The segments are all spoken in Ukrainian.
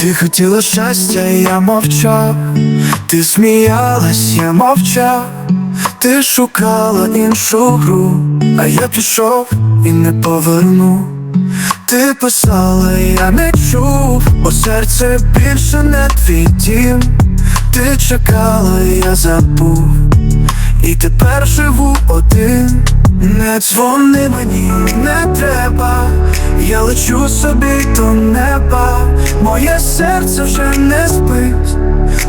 Ти хотіла щастя, я мовчав, ти сміялась, я мовчав, ти шукала іншу гру, а я пішов і не поверну. Ти писала, я не чув, бо серце більше не твій дім. Ти чекала, я забув, і тепер живу один. Не дзвони мені, не треба, я лечу собі до неба, моє серце вже не спить,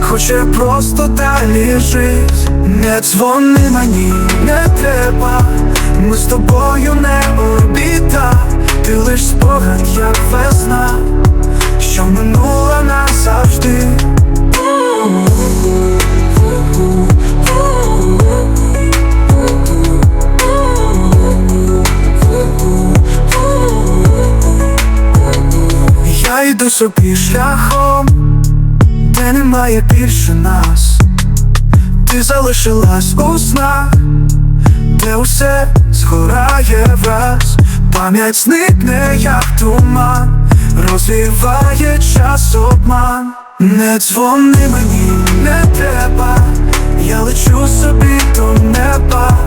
хоче просто далі жить. Не дзвони мені, не треба, ми з тобою не орбіта, ти лиш спогад, як весна, що минула назавжди. Я йду собі шляхом, де немає більше нас. Ти залишилась у снах, де усе згорає враз, пам'ять зникне, як туман, розвіває час обман. Не дзвони мені, не треба, я лечу собі до неба,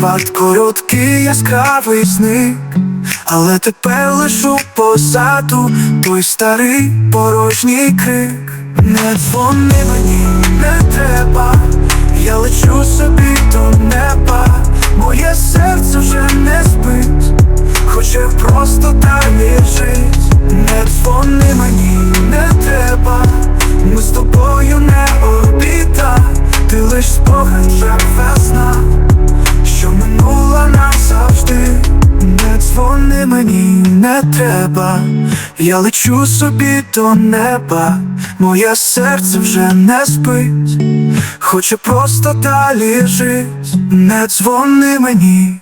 зорепад короткий яскравий зник, але тепер лишу позаду той старий порожній крик. Не дзвони мені, не треба, я лечу собі до неба, мені, не треба, я лечу собі до неба, моє серце вже не спить, хоче просто далі жить, не дзвони мені.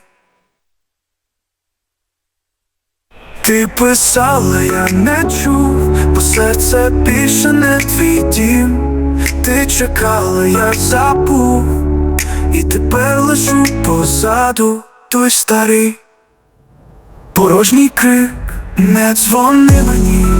Ти писала, я не чув, бо серце більше не твій дім. Ти чекала, я забув, і тепер лишу позаду. Той старий порожній крик. Не дзвони мені,